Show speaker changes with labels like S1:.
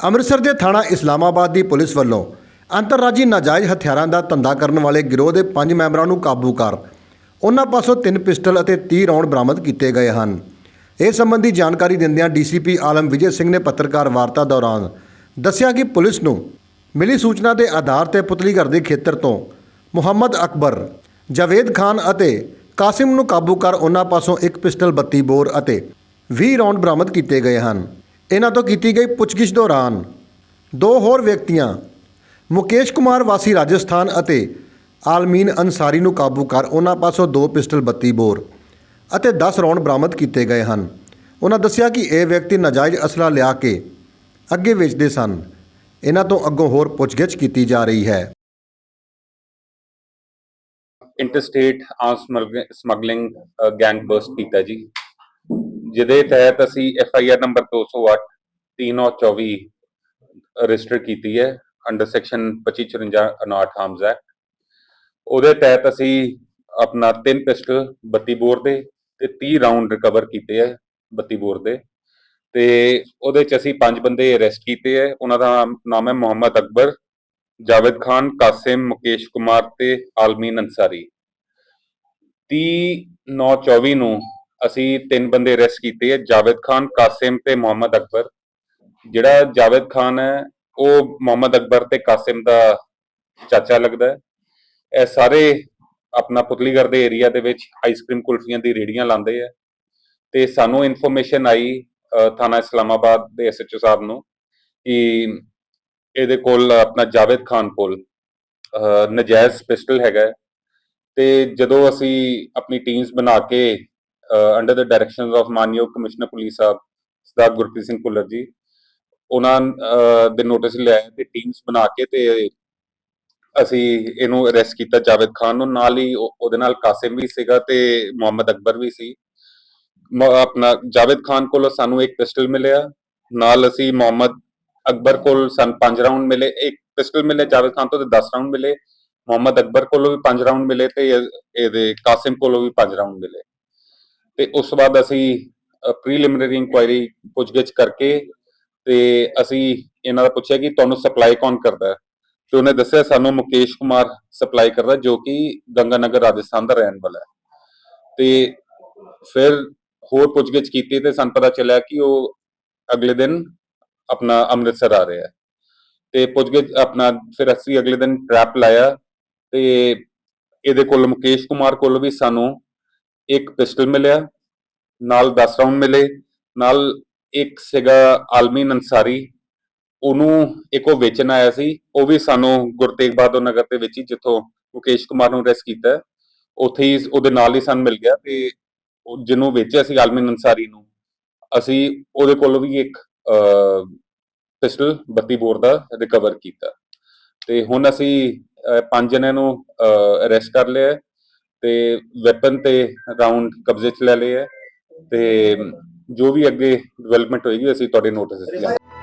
S1: ਅੰਮ੍ਰਿਤਸਰ ਦੇ ਥਾਣਾ ਇਸਲਾਮਾਬਾਦ ਦੀ ਪੁਲਿਸ ਵੱਲੋਂ ਅੰਤਰਰਾਜੀ ਨਾਜਾਇਜ਼ ਹਥਿਆਰਾਂ ਦਾ ਧੰਦਾ ਕਰਨ ਵਾਲੇ ਗਿਰੋਹ ਦੇ ਪੰਜ ਮੈਂਬਰਾਂ ਨੂੰ ਕਾਬੂ ਕਰ ਉਹਨਾਂ ਪਾਸੋਂ ਤਿੰਨ ਪਿਸਟਲ ਅਤੇ 30 ਰੌਂਡ ਬਰਾਮਦ ਕੀਤੇ ਗਏ ਹਨ। ਇਸ ਸੰਬੰਧੀ ਜਾਣਕਾਰੀ ਦਿੰਦਿਆਂ ਡੀਸੀਪੀ ਆਲਮ ਵਿਜੇ ਸਿੰਘ ਨੇ ਪੱਤਰਕਾਰ ਵਾਰਤਾ ਦੌਰਾਨ ਦੱਸਿਆ ਕਿ ਪੁਲਿਸ ਨੂੰ ਮਿਲੀ ਸੂਚਨਾ ਦੇ ਆਧਾਰ ਤੇ ਪੁਤਲੀਗੜ੍ਹ ਦੇ ਖੇਤਰ ਤੋਂ ਮੁਹੰਮਦ ਅਕਬਰ, ਜਾਵੇਦ ਖਾਨ ਅਤੇ ਕਾਸਿਮ ਨੂੰ ਕਾਬੂ ਕਰ ਉਹਨਾਂ ਪਾਸੋਂ ਇੱਕ ਪਿਸਟਲ 32 ਬੋਰ ਅਤੇ 20 ਰੌਂਡ ਬਰਾਮਦ ਕੀਤੇ ਗਏ ਹਨ। ਇਹਨਾਂ ਤੋਂ ਕੀਤੀ ਗਈ ਪੁੱਛਗਿੱਛ ਦੌਰਾਨ ਦੋ ਹੋਰ ਵਿਅਕਤੀਆਂ, ਮੁਕੇਸ਼ ਕੁਮਾਰ ਵਾਸੀ ਰਾਜਸਥਾਨ ਅਤੇ ਆਲਮੀਨ ਅਨਸਾਰੀ ਨੂੰ ਕਾਬੂ ਕਰ ਉਹਨਾਂ ਪਾਸੋਂ ਦੋ ਪਿਸਟਲ 32 ਬੋਰ ਅਤੇ 10 ਰੌਂਡ ਬਰਾਮਦ ਕੀਤੇ ਗਏ ਹਨ। ਉਹਨਾਂ ਦੱਸਿਆ ਕਿ ਇਹ ਵਿਅਕਤੀ ਨਾਜਾਇਜ਼ ਅਸਲਾ ਲਿਆ ਕੇ ਅੱਗੇ ਵੇਚਦੇ ਸਨ। ਇਹਨਾਂ ਤੋਂ ਅੱਗੋਂ ਹੋਰ ਪੁੱਛਗਿੱਛ ਕੀਤੀ ਜਾ ਰਹੀ ਹੈ।
S2: Interstate arm smuggling gang bust ਕੀਤਾ ਜੀ। ਜਿਹਦੇ ਤਹਿਤ ਅਸੀਂ F I R number 208 3924 register ਕੀਤੀ ਹੈ ਅੰਡਰ ਸੈਕਸ਼ਨ 2554 ਅਨਾਟ ਆਰਮਸ ਐਕਟ ਉਹਦੇ ਤਹਿਤ ਅਸੀਂ ਆਪਣਾ ਤਿੰਨ ਪਿਸਟਲ 32 ਬੋਰ ਦੇ ਤੇ 30 ਰਾਉਂਡ ਰਿਕਵਰ ਕੀਤੇ ਹੈ 32 ਬੋਰ ਦੇ। ਤੇ ਉਹਦੇ ਚ ਅਸੀਂ ਪੰਜ ਬੰਦੇ ਅਰੈਸਟ ਕੀਤੇ ਹੈ। ਉਹਨਾਂ ਦਾ ਨਾਮ ਹੈ ਮੁਹੰਮਦ ਅਕਬਰ, ਜਾਵੇਦ ਖਾਨ, ਕਾਸਿਮ, ਮੁਕੇਸ਼ ਕੁਮਾਰ ਤੇ ਆਲਮੀਨ ਅੰਸਾਰੀ 30 9 24 ਨੂੰ ਅਸੀਂ ਤਿੰਨ ਬੰਦੇ ਅਰੈਸਟ ਕੀਤੇ ਹੈ ਜਾਵੇਦ ਖਾਨ ਕਾਸਿਮ ਤੇ ਮੁਹੰਮਦ ਅਕਬਰ। ਜਿਹੜਾ ਜਾਵੇਦ ਖਾਨ ਹੈ ਉਹ ਮੁਹੰਮਦ ਅਕਬਰ ਤੇ ਕਾਸਿਮ ਦਾ ਚਾਚਾ ਲੱਗਦਾ ਹੈ। ਇਹ ਸਾਰੇ ਆਪਣਾ ਪੁਤਲੀਗੜ੍ਹ ਦੇ ਏਰੀਆ ਦੇ ਵਿੱਚ ਆਈਸਕ੍ਰੀਮ ਕੁਲਫੀਆਂ ਦੀ ਰੇੜੀਆਂ ਲਾਉਂਦੇ ਆ। ਤੇ ਸਾਨੂੰ ਇਨਫੋਰਮੇਸ਼ਨ ਆਈ ਥਾਣਾ ਇਸਲਾਮਾਬਾਦ ਦੇ ਐਸਐਚਓ ਸਾਹਿਬ ਨੂੰ ਕਿ ਇਹਦੇ ਕੋਲ ਆਪਣਾ ਜਾਵੇਦ ਖਾਨ ਕੋਲ ਅਹ, ਨਜਾਇਜ਼ ਪਿਸਟਲ ਹੈਗਾ ਤੇ ਜਦੋਂ ਅਸੀਂ ਆਪਣੀ ਟੀਮਸ ਬਣਾ ਕੇ ਅੰਡਰ ਦ ਡਾਇਰੈਕਸ਼ਨਸ ਆਫ ਮਾਨਯੋਗ ਕਮਿਸ਼ਨਰ ਪੁਲਿਸ ਸਾਹਿਬ, ਸਰਦਾਰ ਗੁਰਪ੍ਰੀਤ ਸਿੰਘ ਭੁੱਲਰ ਜੀ, ਉਹਨਾਂ ਦੇ ਨੋਟਿਸ ਲਿਆਏ ਤੇ ਟੀਮਸ ਬਣਾ ਕੇ ਤੇ ਅਸੀਂ ਇਹਨੂੰ ਅਰੈਸਟ ਕੀਤਾ ਜਾਵੇਦ ਖਾਨ ਨੂੰ। ਨਾਲ ਹੀ ਉਹਦੇ ਨਾਲ ਕਾਸਿਮ ਵੀ ਸੀਗਾ ਤੇ ਮੁਹੰਮਦ ਅਕਬਰ ਵੀ ਸੀ। ਆਪਣਾ ਜਾਵੇਦ ਖਾਨ ਕੋਲੋਂ ਸਾਨੂੰ ਇੱਕ ਪਿਸਟਲ ਮਿਲਿਆ। ਨਾਲ ਅਸੀਂ ਮੁਹੰਮਦ ਅਕਬਰ ਕੋਲ ਸਾਨੂੰ 5 ਰਾਉਂਡ ਮਿਲੇ। ਇੱਕ ਪਿਸਟਲ ਮਿਲੇ ਜਾਵੇਦ ਖਾਨ ਤੋਂ ਤੇ 10 ਰਾਉਂਡ ਮਿਲੇ। ਮੁਹੰਮਦ ਅਕਬਰ ਕੋਲੋਂ ਵੀ 5 ਰਾਉਂਡ ਮਿਲੇ ਤੇ ਇਹਦੇ ਕਾਸਿਮ ਕੋਲੋਂ ਵੀ 5 ਰਾਉਂਡ ਮਿਲੇ। ਤੇ ਉਸ ਤੋਂ ਬਾਅਦ ਅਸੀਂ ਪ੍ਰੀਲਿਮਿਨਰੀ ਇਨਕੁਆਇਰੀ ਪੁੱਛਗਿੱਛ ਕਰਕੇ ਤੇ ਅਸੀਂ ਇਹਨਾਂ ਦਾ ਪੁੱਛਿਆ ਕਿ ਤੁਹਾਨੂੰ ਸਪਲਾਈ ਕੌਣ ਕਰਦਾ? ਹੈ ਤੇ ਉਹਨੇ ਦੱਸਿਆ ਸਾਨੂੰ ਮੁਕੇਸ਼ ਕੁਮਾਰ ਸਪਲਾਈ ਕਰਦਾ, ਜੋ ਕਿ ਗੰਗਾਨਗਰ ਰਾਜਸਥਾਨ ਦਾ ਰਹਿਣ ਵਾਲਾ ਹੈ। ਤੇ ਫਿਰ ਹੋਰ ਪੁੱਛਗਿੱਛ ਕੀਤੀ ਤੇ ਸਾਨੂੰ ਪਤਾ ਚੱਲਿਆ ਕਿ ਉਹ ਅਗਲੇ ਦਿਨ ਆਪਣਾ ਅੰਮ੍ਰਿਤਸਰ ਆ ਰਿਹਾ ਹੈ। ਤੇ ਪੁੱਛਗਿੱਛ ਆਪਣਾ ਫਿਰ ਅਸੀਂ ਅਗਲੇ ਦਿਨ ਟ੍ਰੈਪ ਲਾਇਆ ਤੇ ਇਹਦੇ ਕੋਲ ਮੁਕੇਸ਼ ਕੁਮਾਰ ਕੋਲ ਵੀ ਸਾਨੂੰ ਇੱਕ ਪਿਸਟਲ ਮਿਲਿਆ, ਨਾਲ 10 ਰਾਉਂਡ ਮਿਲੇ, ਨਾਲ ਇੱਕ ਸੀਗਾ ਆਲਮੀਨ ਅੰਸਾਰੀ ਉਹਨੂੰ ਇੱਕ ਉਹ ਵੇਚਣ ਆਇਆ ਸੀ, ਉਹ ਵੀ ਸਾਨੂੰ ਗੁਰੂ ਤੇਗ ਬਹਾਦਰ ਨਗਰ ਦੇ ਵਿੱਚ ਹੀ ਜਿੱਥੋਂ ਮੁਕੇਸ਼ ਕੁਮਾਰ ਨੂੰ ਅਰੈਸਟ ਕੀਤਾ। ਉੱਥੇ ਹੀ ਉਹਦੇ ਨਾਲ ਹੀ ਸਾਨੂੰ ਮਿਲ ਗਿਆ ਤੇ ਜਿਹਨੂੰ ਵੇਚਿਆ ਸੀ ਆਲਮੀ ਅੰਸਾਰੀ ਨੂੰ, ਅਸੀਂ ਉਹਦੇ ਕੋਲੋਂ ਵੀ ਇੱਕ ਪਿਸਟਲ 32 ਬੋਰ ਦਾ ਰਿਕਵਰ ਕੀਤਾ। ਤੇ ਹੁਣ ਅਸੀਂ ਪੰਜ ਜਣਿਆਂ ਨੂੰ ਅਰੈਸਟ ਕਰ ਲਿਆ। ਤੇ ਵੈਪਨ ਤੇ ਰਾਉਂਡ ਕਬਜ਼ੇ 'ਚ ਲੈ ਲਏ ਹੈ ਤੇ ਜੋ ਵੀ ਅੱਗੇ ਡਿਵੈਲਪਮੈਂਟ ਹੋਏਗੀ, ਅਸੀਂ ਤੁਹਾਡੇ ਨੋਟਿਸ ਲਿਆਵਾਂਗੇ।